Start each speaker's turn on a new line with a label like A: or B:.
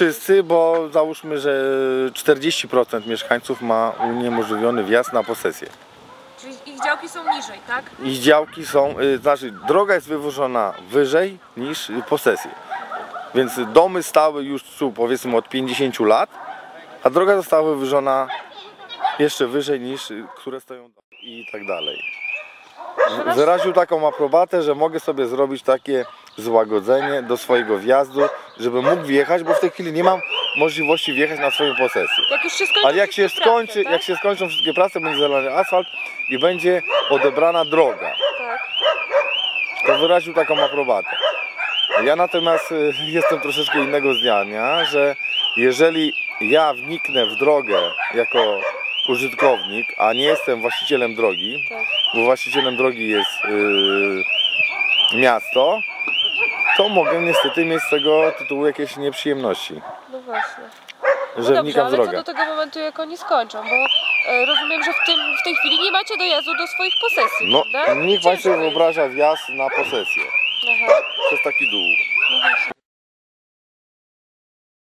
A: Wszyscy, bo załóżmy, że 40% mieszkańców ma uniemożliwiony wjazd na posesję.
B: Czyli ich działki są niżej, tak?
A: I działki są, y, znaczy droga jest wywożona wyżej niż posesje. Więc domy stały już tu powiedzmy od 50 lat, a droga została wywożona jeszcze wyżej niż y, które stoją i tak dalej. W- Wyraził taką aprobatę, że mogę sobie zrobić takie złagodzenie do swojego wjazdu, żeby mógł wjechać, bo w tej chwili nie mam możliwości wjechać na swoją posesję.
B: Jak już się skończy
A: Ale jak się
B: wszystkie prace,
A: skończy,
B: tak?
A: jak się skończą wszystkie prace, będzie zalany asfalt i będzie odebrana droga.
B: Tak.
A: To wyraził taką aprobatę. Ja natomiast y, jestem troszeczkę innego zdania, że jeżeli ja wniknę w drogę jako użytkownik, a nie jestem właścicielem drogi,
B: Tak.
A: bo właścicielem drogi jest y, miasto, to mogę niestety mieć z tego tytułu jakieś nieprzyjemności,
B: No właśnie.
A: że
B: Dobrze,
A: wnikam w
B: ale co do tego momentu, jak oni skończą, bo e, rozumiem, że w, tym, w tej chwili nie macie dojazdu do swoich posesji,
A: No,
B: prawda?
A: niech
B: jest.
A: wyobraża wjazd na posesję
B: Aha,
A: przez taki dół.
B: no właśnie.